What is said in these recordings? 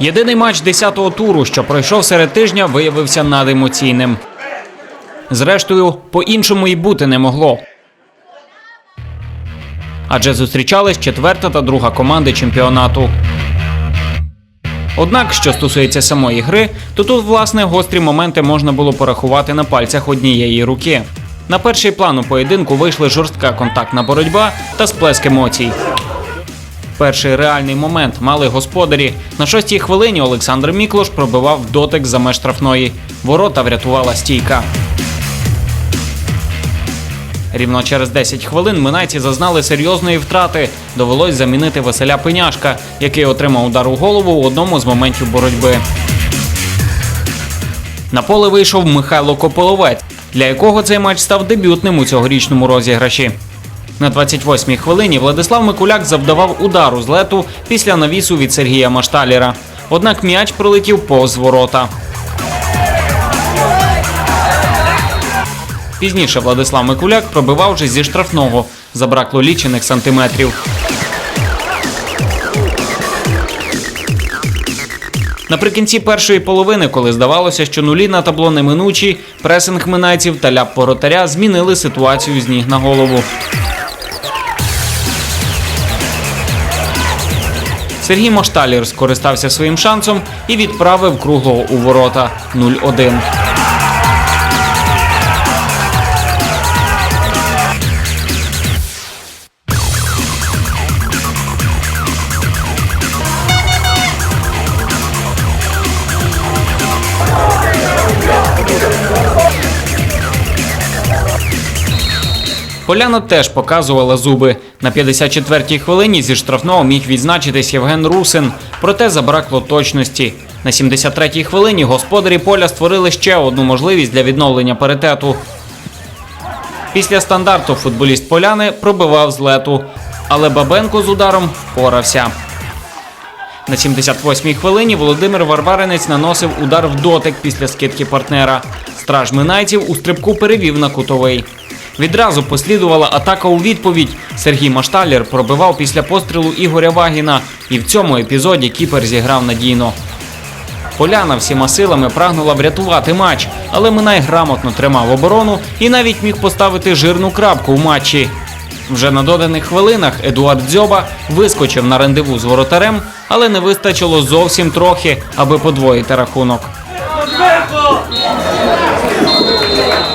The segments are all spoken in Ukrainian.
Єдиний матч 10-го туру, що пройшов серед тижня, виявився надемоційним. Зрештою, по-іншому і бути не могло. Адже зустрічались четверта та друга команди чемпіонату. Однак, що стосується самої гри, то тут, власне, гострі моменти можна було порахувати на пальцях однієї руки. На перший план у поєдинку вийшли жорстка контактна боротьба та сплеск емоцій. Перший реальний момент мали господарі. На шостій хвилині Олександр Міклош пробивав дотик за меж штрафної. Ворота врятувала стійка. Рівно через 10 хвилин минайці зазнали серйозної втрати. Довелось замінити Василя Пеняшка, який отримав удар у голову у одному з моментів боротьби. На поле вийшов Михайло Кополовець, для якого цей матч став дебютним у цьогорічному розіграші. На 28-й хвилині Владислав Микуляк завдавав удару з лету після навісу від Сергія Машталєра. Однак м'яч пролетів повз ворота. Пізніше Владислав Микуляк пробивав вже зі штрафного. Забракло лічених сантиметрів. Наприкінці першої половини, коли здавалося, що нулі на табло неминучі, пресинг минайців та ляп воротаря змінили ситуацію з ніг на голову. Сергій Мошталір скористався своїм шансом і відправив круглого у ворота 0-1. Поляна теж показувала зуби. На 54-й хвилині зі штрафного міг відзначитись Євген Русин, проте забракло точності. На 73-й хвилині господарі поля створили ще одну можливість для відновлення паритету. Після стандарту футболіст Поляни пробивав з лету, але Бабенко з ударом впорався. На 78-й хвилині Володимир Варваринець наносив удар в дотик після скидки партнера. Страж Минайців у стрибку перевів на кутовий. Відразу послідувала атака у відповідь. Сергій Машталєр пробивав після пострілу Ігоря Вагіна, і в цьому епізоді кіпер зіграв надійно. Поляна всіма силами прагнула врятувати матч, але Минай грамотно тримав оборону і навіть міг поставити жирну крапку в матчі. Вже на доданих хвилинах Едуард Дзьоба вискочив на рандеву з воротарем, але не вистачило зовсім трохи, аби подвоїти рахунок.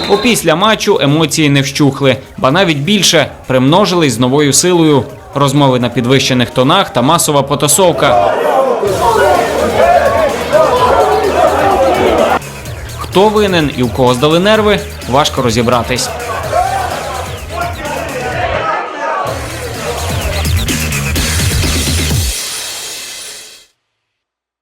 Опісля матчу емоції не вщухли, ба навіть більше примножились з новою силою. Розмови на підвищених тонах та масова потасовка. Хто винен і у кого здали нерви, важко розібратись.